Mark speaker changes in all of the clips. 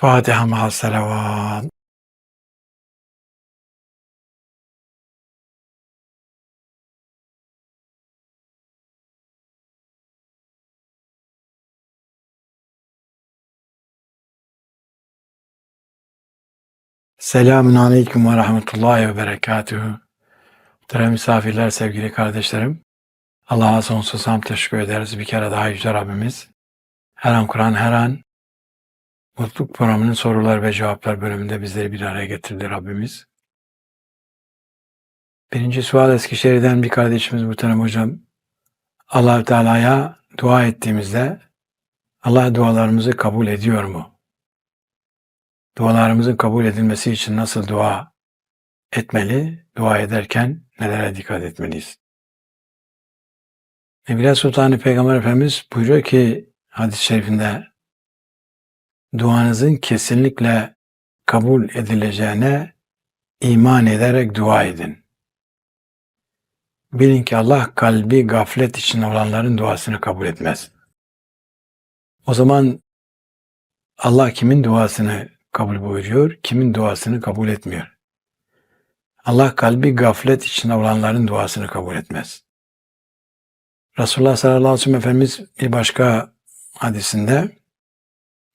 Speaker 1: Fatiha ma'as salavat. Selamun Aleyküm ve Rahmetullahi ve Berekatühü. Muhterem misafirler, sevgili kardeşlerim. Allah'a sonsuz hamd teşekkür ederiz. Bir kere daha Yüce Rabbimiz. Her an Kur'an, her an Mutluluk programının sorular ve cevaplar bölümünde bizleri bir araya getirdi Rabbimiz. Birinci sual Eskişehir'den bir kardeşimiz muhterem hocam. allah Teala'ya dua ettiğimizde Allah dualarımızı kabul ediyor mu? Dualarımızın kabul edilmesi için nasıl dua etmeli? Dua ederken nelere dikkat etmeliyiz? Evliya Sultanı Peygamber Efendimiz buyuruyor ki hadis-i şerifinde duanızın kesinlikle kabul edileceğine iman ederek dua edin. Bilin ki Allah kalbi gaflet için olanların duasını kabul etmez. O zaman Allah kimin duasını kabul buyuruyor, kimin duasını kabul etmiyor. Allah kalbi gaflet içinde olanların duasını kabul etmez. Resulullah sallallahu aleyhi ve sellem Efendimiz bir başka hadisinde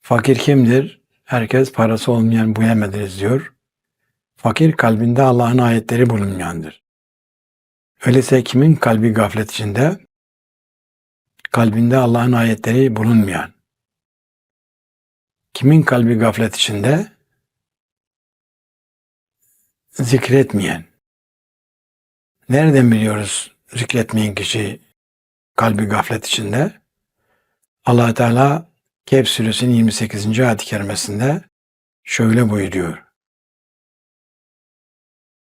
Speaker 1: fakir kimdir? Herkes parası olmayan bu yemediniz diyor. Fakir kalbinde Allah'ın ayetleri bulunmayandır. Öyleyse kimin kalbi gaflet içinde? Kalbinde Allah'ın ayetleri bulunmayan. Kimin kalbi gaflet içinde? Zikretmeyen. Nereden biliyoruz zikretmeyen kişi kalbi gaflet içinde? allah Teala Kehf suresinin 28. ayet-i kerimesinde şöyle buyuruyor.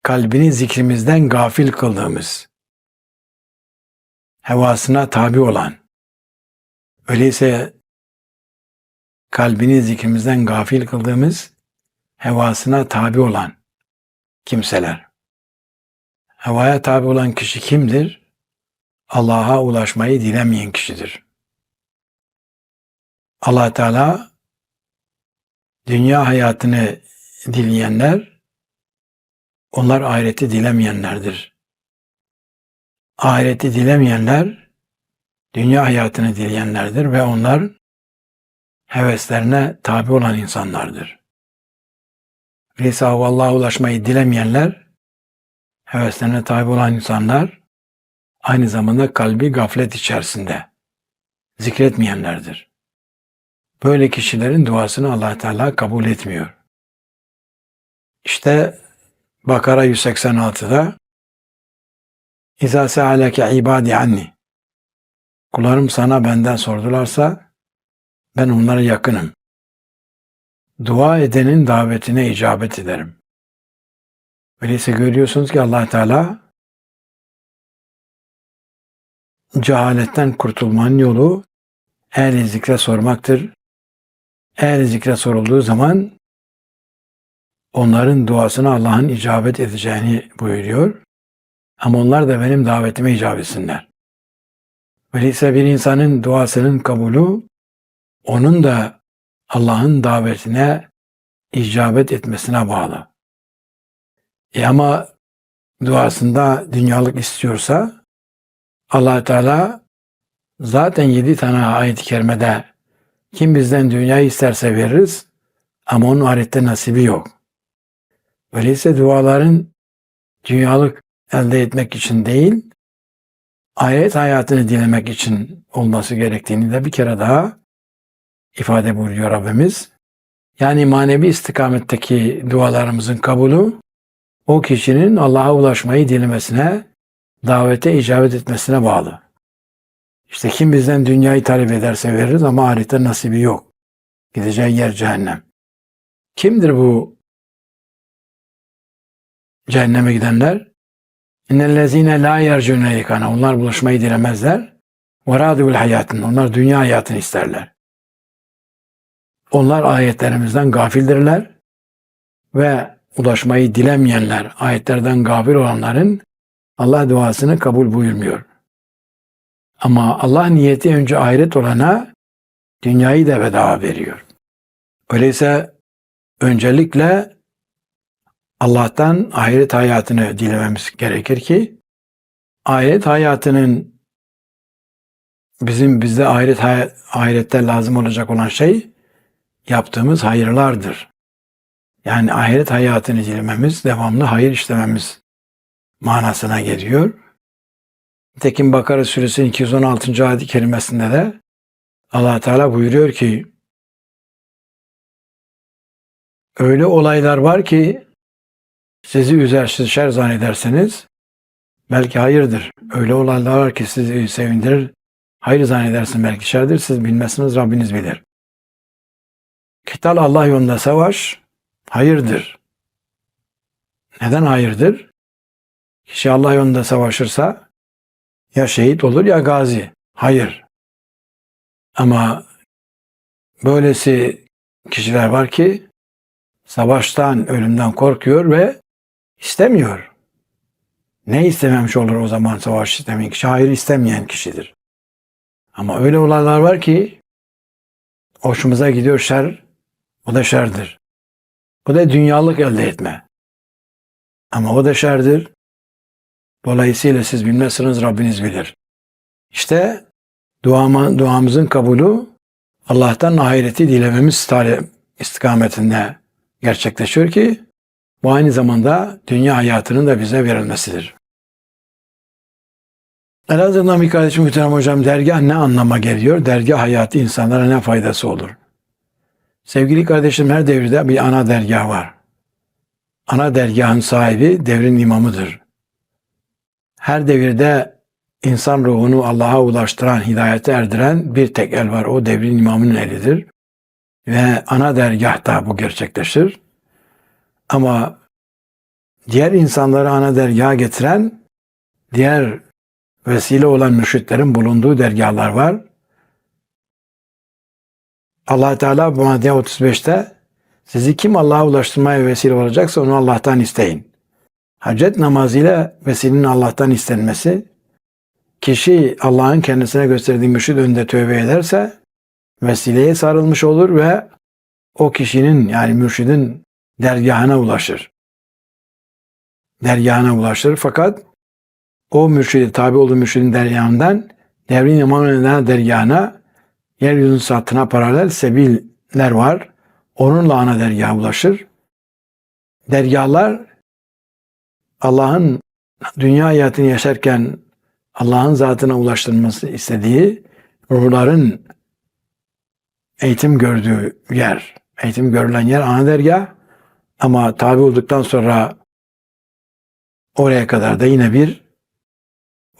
Speaker 1: Kalbini zikrimizden gafil kıldığımız, hevasına tabi olan, öyleyse kalbini zikrimizden gafil kıldığımız, hevasına tabi olan kimseler. Hevaya tabi olan kişi kimdir? Allah'a ulaşmayı dilemeyen kişidir allah Teala dünya hayatını dileyenler, onlar ahireti dilemeyenlerdir. Ahireti dilemeyenler, dünya hayatını dileyenlerdir ve onlar heveslerine tabi olan insanlardır. Öyleyse Allah'a ulaşmayı dilemeyenler, heveslerine tabi olan insanlar, aynı zamanda kalbi gaflet içerisinde zikretmeyenlerdir. Böyle kişilerin duasını allah Teala kabul etmiyor. İşte Bakara 186'da İzâ se'aleke ibâdi anni Kullarım sana benden sordularsa ben onlara yakınım. Dua edenin davetine icabet ederim. Öyleyse görüyorsunuz ki allah Teala cehaletten kurtulmanın yolu ehli zikre sormaktır. Eğer zikre sorulduğu zaman onların duasına Allah'ın icabet edeceğini buyuruyor. Ama onlar da benim davetime icabet etsinler. Öyleyse bir insanın duasının kabulü onun da Allah'ın davetine icabet etmesine bağlı. E ama duasında dünyalık istiyorsa allah Teala zaten yedi tane ayet-i kerimede kim bizden dünyayı isterse veririz ama onun ahirette nasibi yok. Öyleyse duaların dünyalık elde etmek için değil, ahiret hayatını dilemek için olması gerektiğini de bir kere daha ifade buyuruyor Rabbimiz. Yani manevi istikametteki dualarımızın kabulü o kişinin Allah'a ulaşmayı dilemesine, davete icabet etmesine bağlı. İşte kim bizden dünyayı talep ederse veririz ama ahirette nasibi yok. Gideceği yer cehennem. Kimdir bu cehenneme gidenler? İnnellezine la yercune yekana. Onlar buluşmayı dilemezler. Ve radivul hayatın. Onlar dünya hayatını isterler. Onlar ayetlerimizden gafildirler ve ulaşmayı dilemeyenler, ayetlerden gafil olanların Allah duasını kabul buyurmuyor. Ama Allah niyeti önce ahiret olana dünyayı da bedava veriyor. Öyleyse öncelikle Allah'tan ahiret hayatını dilememiz gerekir ki ahiret hayatının bizim bizde ahiret ahirette lazım olacak olan şey yaptığımız hayırlardır. Yani ahiret hayatını dilememiz, devamlı hayır işlememiz manasına geliyor. Nitekim Bakara suresinin 216. ayet-i kerimesinde de allah Teala buyuruyor ki öyle olaylar var ki sizi üzer, şer zannederseniz belki hayırdır. Öyle olaylar var ki sizi sevindirir, hayır zannedersin belki şerdir. Siz bilmezsiniz, Rabbiniz bilir. Kital Allah yolunda savaş hayırdır. Neden hayırdır? Kişi Allah yolunda savaşırsa ya şehit olur ya gazi. Hayır. Ama böylesi kişiler var ki savaştan, ölümden korkuyor ve istemiyor. Ne istememiş olur o zaman savaş istemeyen kişi? Hayır istemeyen kişidir. Ama öyle olaylar var ki hoşumuza gidiyor şer, o da şerdir. Bu da dünyalık elde etme. Ama o da şerdir. Dolayısıyla siz bilmezsiniz Rabbiniz bilir. İşte duama, duamızın kabulü Allah'tan ahireti dilememiz istikametinde gerçekleşiyor ki bu aynı zamanda dünya hayatının da bize verilmesidir. Elazığ'dan bir kardeşim Muhterem Hocam dergah ne anlama geliyor? Dergah hayatı insanlara ne faydası olur? Sevgili kardeşim her devirde bir ana dergah var. Ana dergahın sahibi devrin imamıdır. Her devirde insan ruhunu Allah'a ulaştıran, hidayete erdiren bir tek el var. O devrin imamının elidir. Ve ana dergahta bu gerçekleşir. Ama diğer insanları ana dergaha getiren diğer vesile olan mürşitlerin bulunduğu dergahlar var. allah Teala bu madde 35'te sizi kim Allah'a ulaştırmaya vesile olacaksa onu Allah'tan isteyin. Hacet namazıyla vesilenin Allah'tan istenmesi, kişi Allah'ın kendisine gösterdiği mürşid önünde tövbe ederse vesileye sarılmış olur ve o kişinin yani mürşidin dergahına ulaşır. Dergahına ulaşır fakat o mürşidi tabi olduğu mürşidin dergahından devrin imamına dergahına yeryüzünün sattına paralel sebiller var. Onunla ana dergaha ulaşır. Dergahlar Allah'ın dünya hayatını yaşarken Allah'ın zatına ulaştırılması istediği ruhların eğitim gördüğü yer. Eğitim görülen yer ana dergah. Ama tabi olduktan sonra oraya kadar da yine bir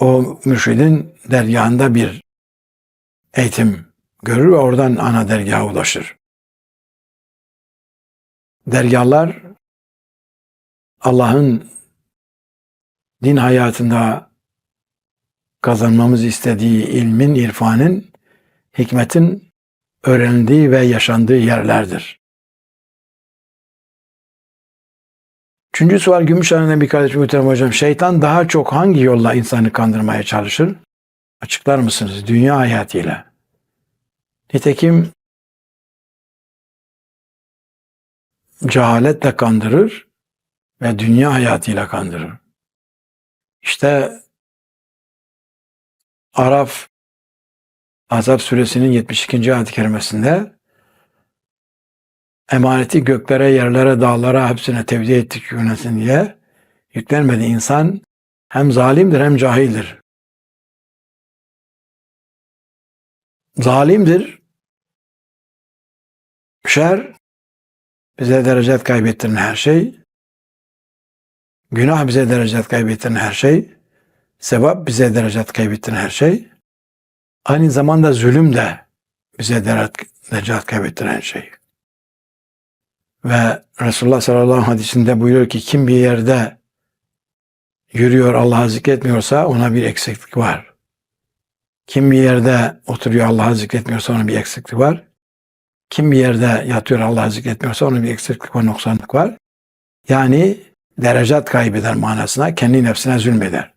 Speaker 1: o mürşidin dergahında bir eğitim görür ve oradan ana dergaha ulaşır. Dergahlar Allah'ın din hayatında kazanmamız istediği ilmin, irfanın, hikmetin öğrenildiği ve yaşandığı yerlerdir. Üçüncü sual Gümüşhane'den bir kardeşim Muhterem Hocam. Şeytan daha çok hangi yolla insanı kandırmaya çalışır? Açıklar mısınız? Dünya hayatıyla. Nitekim cehaletle kandırır ve dünya hayatıyla kandırır. İşte Araf Azap suresinin 72. ayet-i kerimesinde emaneti göklere, yerlere, dağlara hepsine tevdi ettik yönesin diye yüklenmedi insan hem zalimdir hem cahildir. Zalimdir. Şer bize derecet kaybettiren her şey. Günah bize derecet kaybettiren her şey. Sevap bize derecet kaybettiren her şey. Aynı zamanda zulüm de bize derecet kaybettiren şey. Ve Resulullah sallallahu aleyhi ve sellem hadisinde buyuruyor ki kim bir yerde yürüyor Allah'ı zikretmiyorsa ona bir eksiklik var. Kim bir yerde oturuyor Allah'ı zikretmiyorsa ona bir eksiklik var. Kim bir yerde yatıyor Allah'ı zikretmiyorsa ona bir eksiklik var, noksanlık var. Yani derecat kaybeder manasına kendi nefsine zulmeder.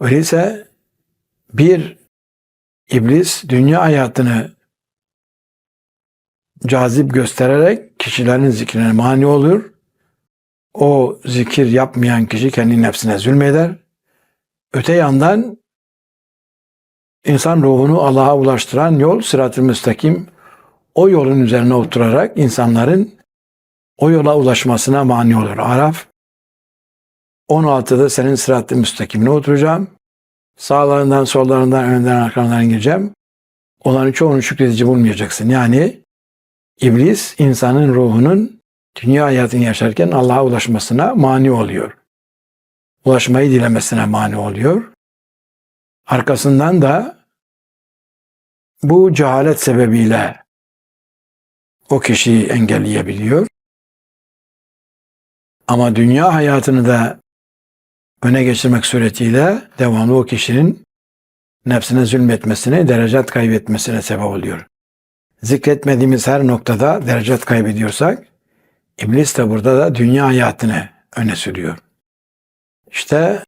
Speaker 1: Öyleyse bir iblis dünya hayatını cazip göstererek kişilerin zikrine mani olur. O zikir yapmayan kişi kendi nefsine zulmeder. Öte yandan insan ruhunu Allah'a ulaştıran yol sırat-ı müstakim o yolun üzerine oturarak insanların o yola ulaşmasına mani olur. Araf 16'da senin sırat-ı müstakimine oturacağım. Sağlarından, sollarından, önden, arkalarından gireceğim. Onların çoğunu şükredici bulmayacaksın. Yani iblis insanın ruhunun dünya hayatını yaşarken Allah'a ulaşmasına mani oluyor. Ulaşmayı dilemesine mani oluyor. Arkasından da bu cehalet sebebiyle o kişiyi engelleyebiliyor. Ama dünya hayatını da öne geçirmek suretiyle devamlı o kişinin nefsine zulmetmesine, derecat kaybetmesine sebep oluyor. Zikretmediğimiz her noktada derecat kaybediyorsak, iblis de burada da dünya hayatını öne sürüyor. İşte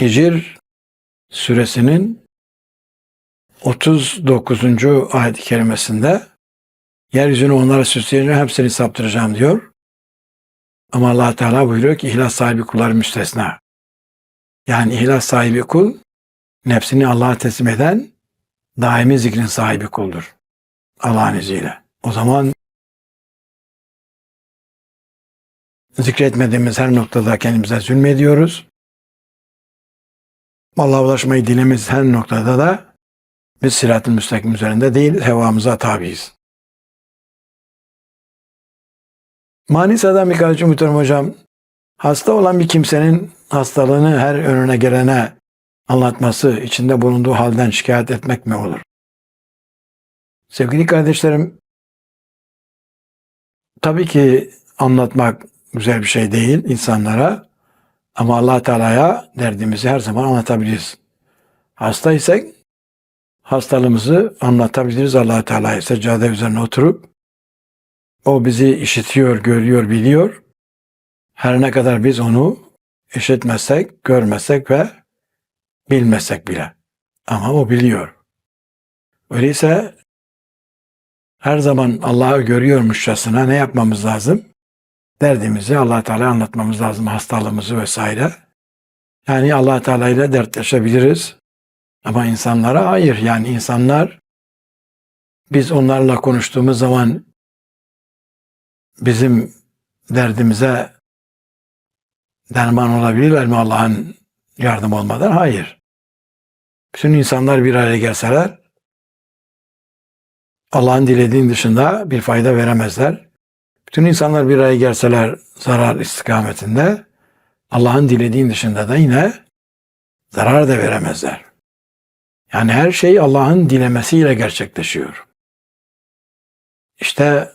Speaker 1: Hicr suresinin 39. ayet-i kerimesinde yeryüzünü onlara süsleyeceğim, hepsini saptıracağım diyor. Ama allah Teala buyuruyor ki ihlas sahibi kullar müstesna. Yani ihlas sahibi kul nefsini Allah'a teslim eden daimi zikrin sahibi kuldur. Allah'ın izniyle. O zaman zikretmediğimiz her noktada kendimize zulmediyoruz. Allah'a ulaşmayı dilemiz her noktada da biz sirat-ı müstakim üzerinde değil, hevamıza tabiiz. Manisa'da Mikail'cim muhterem hocam, hasta olan bir kimsenin hastalığını her önüne gelene anlatması, içinde bulunduğu halden şikayet etmek mi olur? Sevgili kardeşlerim, tabii ki anlatmak güzel bir şey değil insanlara ama allah Teala'ya derdimizi her zaman anlatabiliriz. Hastaysak hastalığımızı anlatabiliriz allah Teala'ya seccade üzerine oturup o bizi işitiyor, görüyor, biliyor. Her ne kadar biz onu işitmezsek, görmezsek ve bilmezsek bile. Ama o biliyor. Öyleyse her zaman Allah'ı görüyormuşçasına ne yapmamız lazım? Derdimizi allah Teala anlatmamız lazım, hastalığımızı vesaire. Yani allah Teala ile dertleşebiliriz. Ama insanlara hayır. Yani insanlar biz onlarla konuştuğumuz zaman bizim derdimize derman olabilirler mi Allah'ın yardım olmadan? Hayır. Bütün insanlar bir araya gelseler Allah'ın dilediğin dışında bir fayda veremezler. Bütün insanlar bir araya gelseler zarar istikametinde Allah'ın dilediğin dışında da yine zarar da veremezler. Yani her şey Allah'ın dilemesiyle gerçekleşiyor. İşte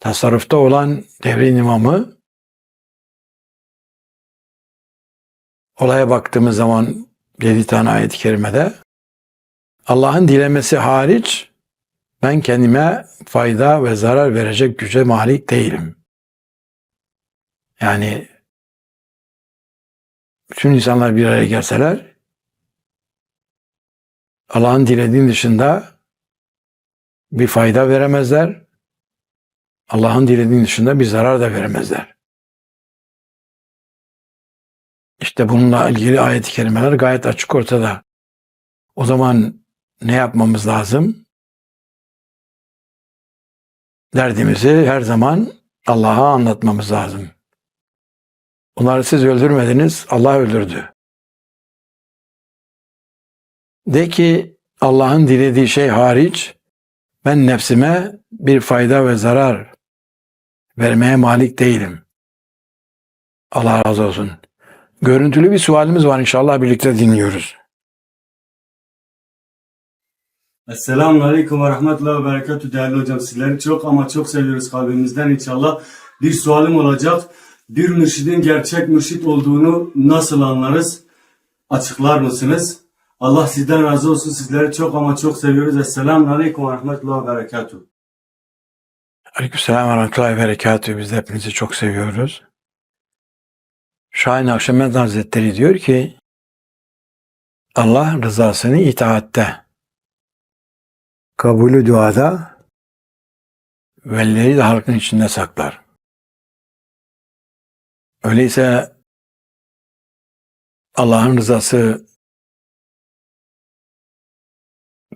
Speaker 1: tasarrufta olan devrin imamı olaya baktığımız zaman yedi tane ayet-i kerimede Allah'ın dilemesi hariç ben kendime fayda ve zarar verecek güce malik değilim. Yani bütün insanlar bir araya gelseler Allah'ın dilediğin dışında bir fayda veremezler. Allah'ın dilediğin dışında bir zarar da veremezler. İşte bununla ilgili ayet-i kerimeler gayet açık ortada. O zaman ne yapmamız lazım? Derdimizi her zaman Allah'a anlatmamız lazım. Onları siz öldürmediniz, Allah öldürdü. De ki Allah'ın dilediği şey hariç ben nefsime bir fayda ve zarar vermeye malik değilim. Allah razı olsun. Görüntülü bir sualimiz var inşallah birlikte dinliyoruz.
Speaker 2: Esselamun Aleyküm ve Rahmetullahi ve Berekatü değerli hocam. Sizleri çok ama çok seviyoruz kalbimizden inşallah. Bir sualim olacak. Bir mürşidin gerçek mürşit olduğunu nasıl anlarız? Açıklar mısınız? Allah sizden razı olsun. Sizleri çok ama çok seviyoruz. Esselamun Aleyküm ve Rahmetullahi ve Berekatü.
Speaker 1: Aleykümselam ve rahmetullahi ve berekatühü. Biz de hepinizi çok seviyoruz. Şahin Akşemed Hazretleri diyor ki Allah rızasını itaatte, kabulü duada, velileri de halkın içinde saklar. Öyleyse Allah'ın rızası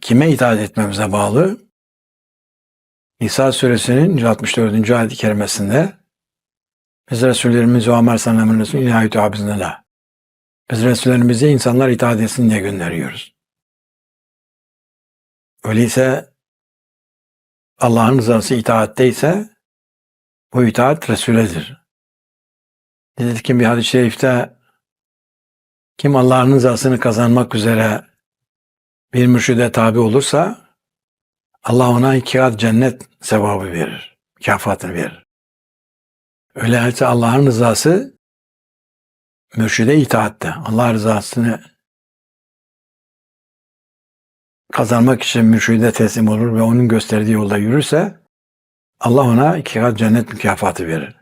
Speaker 1: kime itaat etmemize bağlı? İsa suresinin 164. ayet-i kerimesinde biz Resullerimiz ve Ömer sallallahu aleyhi ve sellem Biz Resullerimize insanlar itaat etsin diye gönderiyoruz. Öyleyse Allah'ın rızası itaatteyse bu itaat Resul'edir. Nitekim bir hadis-i şerifte kim Allah'ın rızasını kazanmak üzere bir mürşide tabi olursa Allah ona iki kat cennet sevabı verir. Mükafatını verir. Öyleyse Allah'ın rızası mürşide itaatte. Allah rızasını kazanmak için mürşide teslim olur ve onun gösterdiği yolda yürürse Allah ona iki kat cennet mükafatı verir.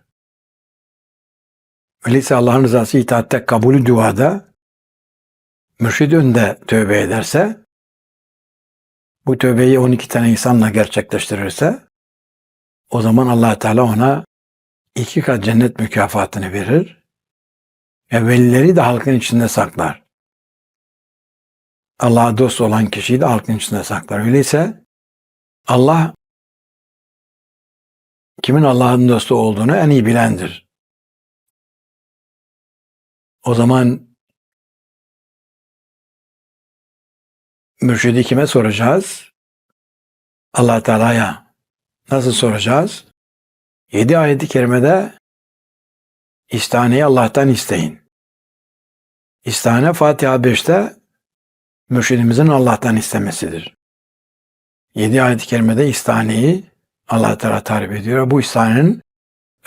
Speaker 1: Öyleyse Allah'ın rızası itaatte kabulü duada mürşid önde tövbe ederse bu tövbeyi 12 tane insanla gerçekleştirirse o zaman allah Teala ona iki kat cennet mükafatını verir ve velileri de halkın içinde saklar. Allah'a dost olan kişiyi de halkın içinde saklar. Öyleyse Allah kimin Allah'ın dostu olduğunu en iyi bilendir. O zaman mürşidi kime soracağız? allah Teala'ya. Nasıl soracağız? Yedi ayeti kerimede istaneyi Allah'tan isteyin. İstane Fatiha 5'te mürşidimizin Allah'tan istemesidir. Yedi ayet-i kerimede istaneyi Allah Teala tarif ediyor. Bu istanenin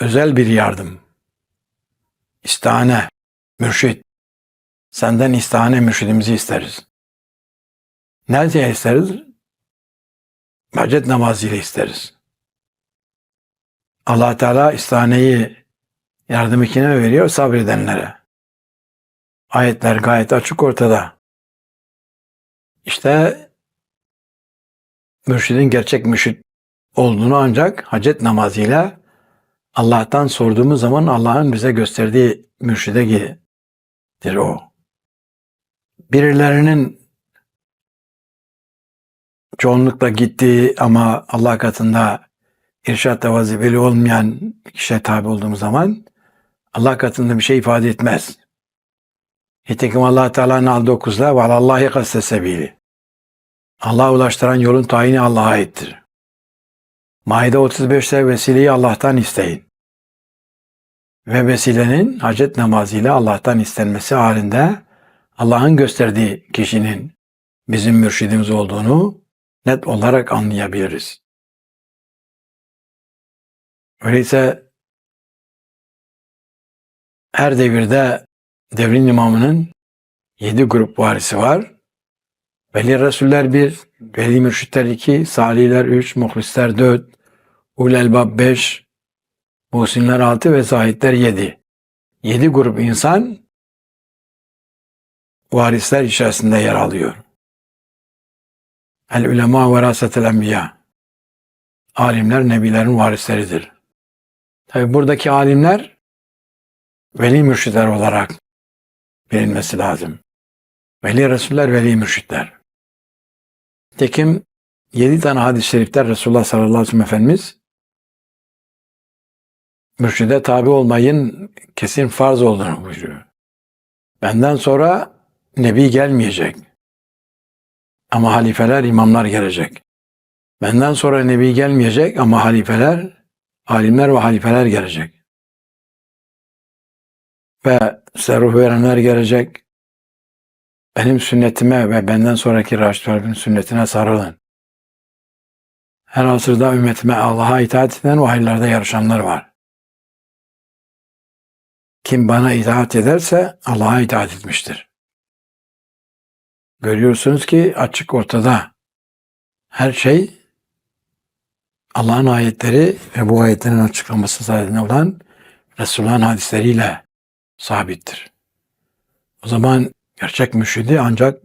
Speaker 1: özel bir yardım. İstane, mürşid. Senden istane mürşidimizi isteriz. Nerede isteriz? Hacet namazıyla isteriz. allah Teala istaneyi yardımı kime veriyor? Sabredenlere. Ayetler gayet açık ortada. İşte mürşidin gerçek mürşid olduğunu ancak hacet namazıyla Allah'tan sorduğumuz zaman Allah'ın bize gösterdiği mürşide gelir o. Birilerinin çoğunlukla gittiği ama Allah katında irşatta vazifeli olmayan kişiye tabi olduğumuz zaman Allah katında bir şey ifade etmez. Nitekim allah Teala'nın aldığı okuzda ve alallahi kaste sebili. Allah'a ulaştıran yolun tayini Allah'a aittir. Maide 35'te vesileyi Allah'tan isteyin. Ve vesilenin hacet namazıyla Allah'tan istenmesi halinde Allah'ın gösterdiği kişinin bizim mürşidimiz olduğunu net olarak anlayabiliriz. Öyleyse her devirde devrin imamının yedi grup varisi var. Veli Resuller bir, Veli Mürşitler iki, Salihler üç, Muhlisler dört, Ul Elbab beş, Muhsinler altı ve Zahitler yedi. Yedi grup insan varisler içerisinde yer alıyor. El ulema verasetel enbiya. Alimler nebilerin varisleridir. Tabi buradaki alimler veli mürşitler olarak bilinmesi lazım. Veli Resuller, veli mürşitler. Tekim yedi tane hadis-i şerifler Resulullah sallallahu aleyhi ve sellem Efendimiz mürşide tabi olmayın kesin farz olduğunu buyuruyor. Benden sonra nebi gelmeyecek. Ama halifeler, imamlar gelecek. Benden sonra nebi gelmeyecek ama halifeler, alimler ve halifeler gelecek. Ve size verenler gelecek, benim sünnetime ve benden sonraki Raşidlerin sünnetine sarılın. Her asırda ümmetime Allah'a itaat eden o hayırlarda yarışanlar var. Kim bana itaat ederse Allah'a itaat etmiştir. Görüyorsunuz ki açık ortada her şey Allah'ın ayetleri ve bu ayetlerin açıklaması sayesinde olan Resulullah'ın hadisleriyle sabittir. O zaman Gerçek mürşidi ancak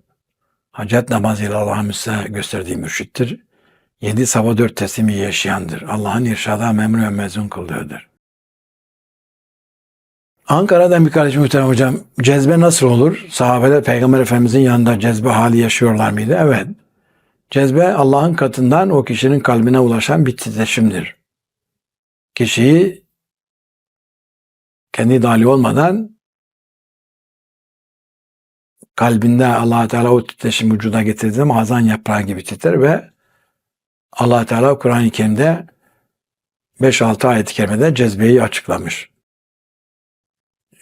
Speaker 1: hacet namazıyla Allah'ın size gösterdiği mürşittir. Yedi sabah dört teslimi yaşayandır. Allah'ın irşada memnun ve mezun kıldığıdır. Ankara'dan bir kardeşim muhterem hocam. Cezbe nasıl olur? Sahabeler Peygamber Efendimizin yanında cezbe hali yaşıyorlar mıydı? Evet. Cezbe Allah'ın katından o kişinin kalbine ulaşan bir titreşimdir. Kişiyi kendi dahili olmadan kalbinde allah Teala o titreşim vücuda getirdiği zaman hazan yaprağı gibi titrer ve allah Teala Kur'an-ı Kerim'de 5-6 ayet-i kerimede cezbeyi açıklamış.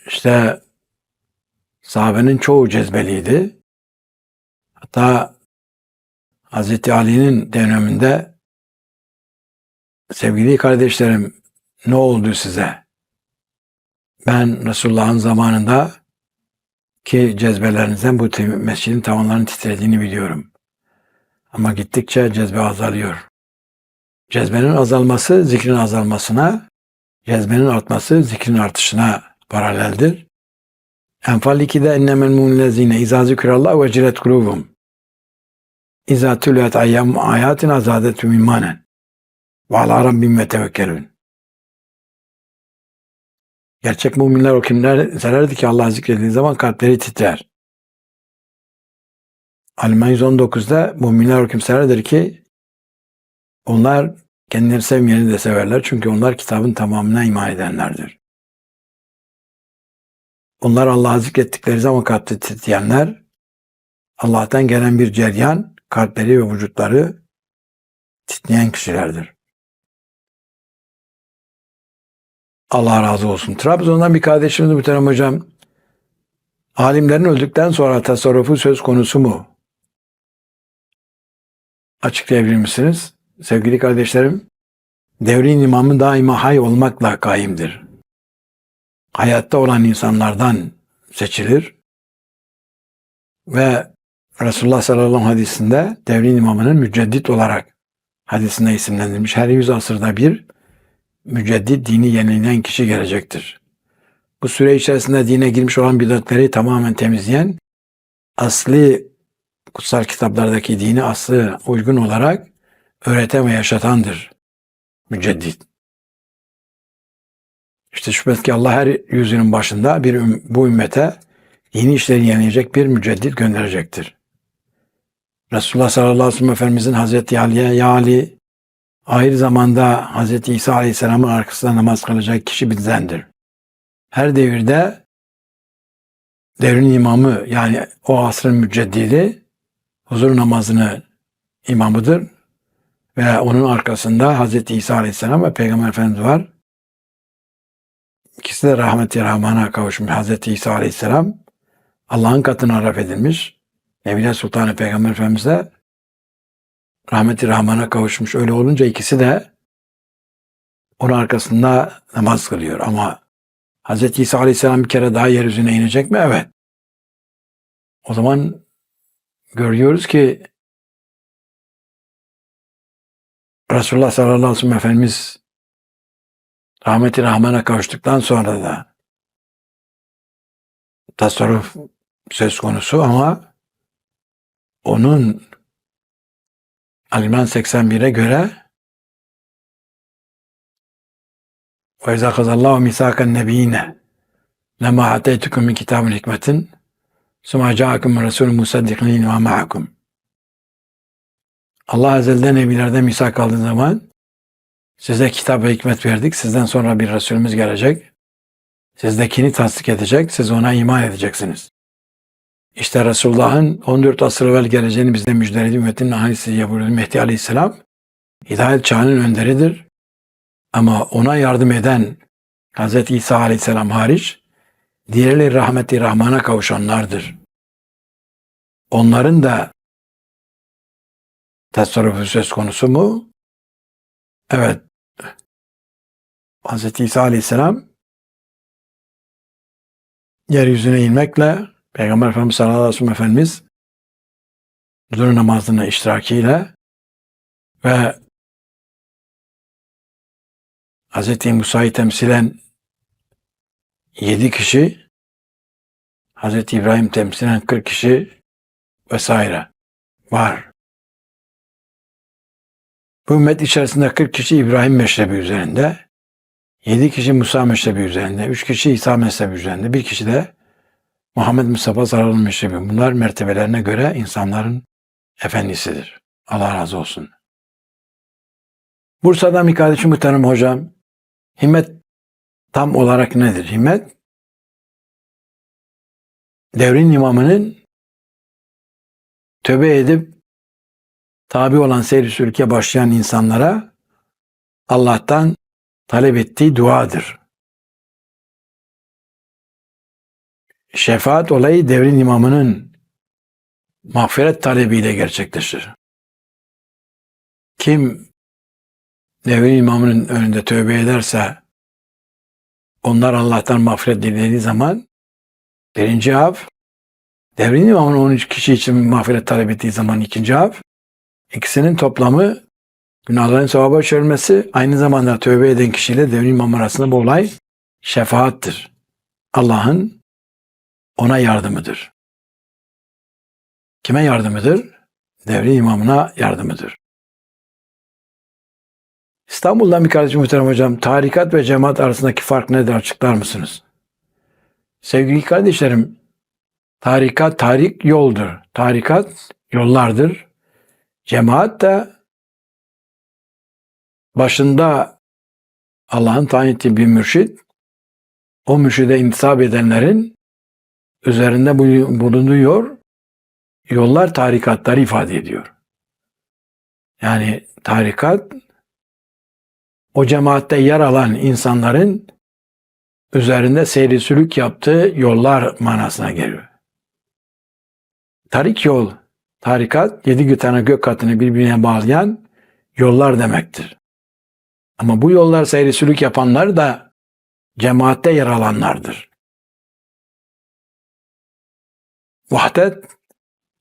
Speaker 1: İşte sahabenin çoğu cezbeliydi. Hatta Hazreti Ali'nin döneminde sevgili kardeşlerim ne oldu size? Ben Resulullah'ın zamanında ki cezbelerinizden bu mescidin tavanlarının titrediğini biliyorum. Ama gittikçe cezbe azalıyor. Cezbenin azalması zikrin azalmasına, cezbenin artması zikrin artışına paraleldir. Enfal 2'de ennemel mu'minlezine izâ zikrallah ve cilet kulubum. İzâ ayyam ayatin azâdetü imanen. Ve alâ rabbim ve tevekkelün. Gerçek müminler o kimlerdir ki Allah zikredildiği zaman kalpleri titrer. Alman 119'da müminler o kimselerdir ki onlar kendileri sevmeyeni de severler. Çünkü onlar kitabın tamamına iman edenlerdir. Onlar Allah'ı zikrettikleri zaman kalpte titreyenler Allah'tan gelen bir ceryan kalpleri ve vücutları titreyen kişilerdir. Allah razı olsun. Trabzon'dan bir kardeşimiz muhterem hocam. Alimlerin öldükten sonra tasarrufu söz konusu mu? Açıklayabilir misiniz? Sevgili kardeşlerim, devrin imamı daima hay olmakla kaimdir. Hayatta olan insanlardan seçilir ve Resulullah sallallahu aleyhi ve hadisinde devrin imamının müceddit olarak hadisinde isimlendirilmiş. Her yüz asırda bir müceddit dini yenileyen kişi gelecektir. Bu süre içerisinde dine girmiş olan bidatleri tamamen temizleyen, asli kutsal kitaplardaki dini aslı uygun olarak öğreten ve yaşatandır müceddit. İşte şüphesiz ki Allah her yüzünün başında bir bu ümmete yeni işleri yenileyecek bir müceddit gönderecektir. Resulullah sallallahu aleyhi ve sellem Efendimizin Hazreti Ali'ye ya Ali Ahir zamanda Hz. İsa Aleyhisselam'ın arkasında namaz kılacak kişi bizdendir. Her devirde devrin imamı yani o asrın müceddidi huzur namazını imamıdır ve onun arkasında Hz. İsa Aleyhisselam ve Peygamber Efendimiz var. İkisi de rahmeti rahmana kavuşmuş. Hz. İsa Aleyhisselam Allah'ın katına raf edilmiş. Evliya Sultanı Peygamber Efendimiz de rahmeti rahmana kavuşmuş. Öyle olunca ikisi de onun arkasında namaz kılıyor. Ama Hz. İsa Aleyhisselam bir kere daha yeryüzüne inecek mi? Evet. O zaman görüyoruz ki Resulullah sallallahu aleyhi ve sellem Efendimiz rahmeti rahmana kavuştuktan sonra da tasarruf söz konusu ama onun Aliman 81'e göre وَاِذَا قَزَ اللّٰهُ مِسَاكَ النَّب۪ينَ لَمَا عَتَيْتُكُمْ مِنْ كِتَابٍ حِكْمَةٍ ثُمَّ جَاءَكُمْ رَسُولٌ مُصَدِّقٌ لِمَا مَعَكُمْ Allah Azze'den nebilerden misak aldığı zaman size kitap ve hikmet verdik. Sizden sonra bir Resulümüz gelecek. Sizdekini tasdik edecek. Siz ona iman edeceksiniz. İşte Resulullah'ın 14 asır evvel geleceğini bizde müjdeledi ümmetin hanisi yapıyordu. Mehdi Aleyhisselam hidayet çağının önderidir. Ama ona yardım eden Hz. İsa Aleyhisselam hariç diğerleri rahmeti rahmana kavuşanlardır. Onların da tasarrufu söz konusu mu? Evet. Hz. İsa Aleyhisselam yeryüzüne inmekle Peygamber Efendimiz sallallahu aleyhi ve sellem Efendimiz zuhur namazına iştirakiyle ve Hz. Musa'yı temsilen yedi kişi, Hz. İbrahim temsilen 40 kişi vesaire var. Bu ümmet içerisinde 40 kişi İbrahim meşrebi üzerinde, 7 kişi Musa meşrebi üzerinde, 3 kişi İsa meşrebi üzerinde, 1 kişi de Muhammed Mustafa Zararlı meşrebi. Bunlar mertebelerine göre insanların efendisidir. Allah razı olsun. Bursa'dan bir kardeşim muhterem hocam. Himmet tam olarak nedir? Himmet devrin imamının tövbe edip tabi olan seyri sülüke başlayan insanlara Allah'tan talep ettiği duadır. Şefaat olayı devrin imamının mağfiret talebiyle gerçekleşir. Kim devrin imamının önünde tövbe ederse onlar Allah'tan mağfiret dilediği zaman birinci av devrin imamının 13 kişi için mağfiret talep ettiği zaman ikinci av ikisinin toplamı günahların sevaba çevirmesi aynı zamanda tövbe eden kişiyle devrin imam arasında bu olay şefaattir. Allah'ın ona yardımıdır. Kime yardımıdır? Devri imamına yardımıdır. İstanbul'dan bir kardeşim muhterem hocam, tarikat ve cemaat arasındaki fark nedir açıklar mısınız? Sevgili kardeşlerim, tarikat, tarik yoldur. Tarikat yollardır. Cemaat de başında Allah'ın tayin ettiği bir mürşit, o mürşide intisap edenlerin üzerinde bulunduğu yol, yollar tarikatları ifade ediyor. Yani tarikat o cemaatte yer alan insanların üzerinde seyri sülük yaptığı yollar manasına geliyor. Tarik yol, tarikat yedi tane gök katını birbirine bağlayan yollar demektir. Ama bu yollar seyri sülük yapanlar da cemaatte yer alanlardır. Vahdet,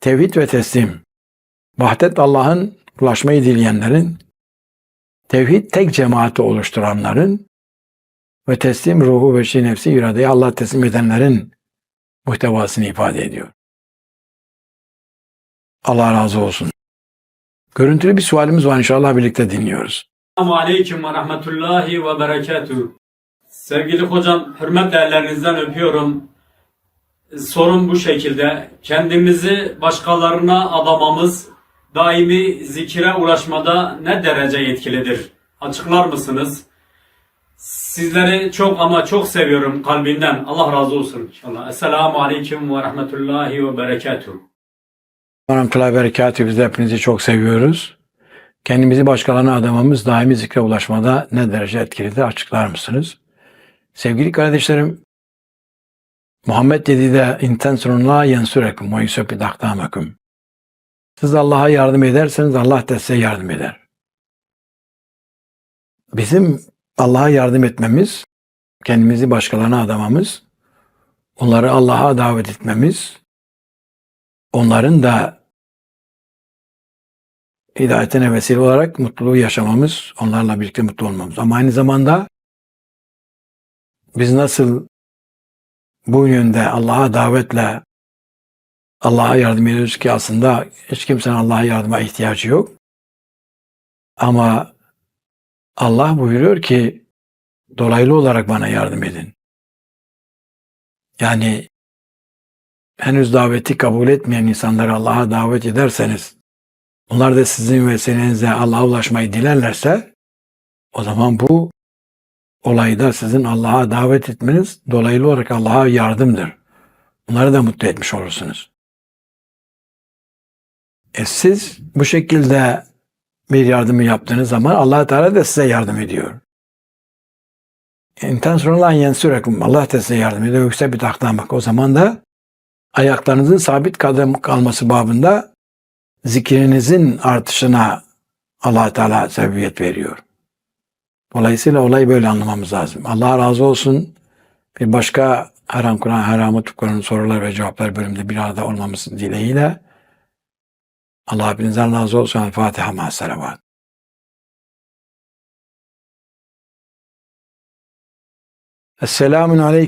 Speaker 1: tevhid ve teslim. Vahdet Allah'ın ulaşmayı dileyenlerin, tevhid tek cemaati oluşturanların ve teslim ruhu ve şi nefsi iradeyi Allah teslim edenlerin muhtevasını ifade ediyor. Allah razı olsun. Görüntülü bir sualimiz var inşallah birlikte dinliyoruz.
Speaker 3: Selamun Aleyküm ve Rahmetullahi ve Berekatuhu. Sevgili hocam, hürmetle ellerinizden öpüyorum. Sorun bu şekilde. Kendimizi başkalarına adamamız daimi zikire ulaşmada ne derece etkilidir? Açıklar mısınız? Sizleri çok ama çok seviyorum kalbimden. Allah razı olsun inşallah. Esselamu Aleyküm ve Rahmetullahi ve Berekatuhu.
Speaker 1: Rahmetullahi Berekatü biz de hepinizi çok seviyoruz. Kendimizi başkalarına adamamız daimi zikre ulaşmada ne derece etkilidir açıklar mısınız? Sevgili kardeşlerim, Muhammed dedi de intensurunla yensurekum ve yusufid akdamakum. Siz Allah'a yardım ederseniz Allah da size yardım eder. Bizim Allah'a yardım etmemiz, kendimizi başkalarına adamamız, onları Allah'a davet etmemiz, onların da hidayetine vesile olarak mutluluğu yaşamamız, onlarla birlikte mutlu olmamız. Ama aynı zamanda biz nasıl bu yönde Allah'a davetle Allah'a yardım ediyoruz ki aslında hiç kimsenin Allah'a yardıma ihtiyacı yok. Ama Allah buyuruyor ki dolaylı olarak bana yardım edin. Yani henüz daveti kabul etmeyen insanları Allah'a davet ederseniz onlar da sizin vesilenizle Allah'a ulaşmayı dilerlerse o zaman bu olayda sizin Allah'a davet etmeniz dolaylı olarak Allah'a yardımdır. Onları da mutlu etmiş olursunuz. E siz bu şekilde bir yardımı yaptığınız zaman allah Teala da size yardım ediyor. İntensionallah yensurekum. Allah da size yardım ediyor. Yüksek bir takdamak. O zaman da ayaklarınızın sabit kadem kalması babında zikrinizin artışına allah Teala sebebiyet veriyor. Dolayısıyla olayı böyle anlamamız lazım. Allah razı olsun. Bir başka Haram Kur'an, Haramı Tukkur'un sorular ve cevaplar bölümünde bir arada olmamız dileğiyle Allah hepinizden razı olsun. Fatiha ma selavat. Esselamun aleyküm.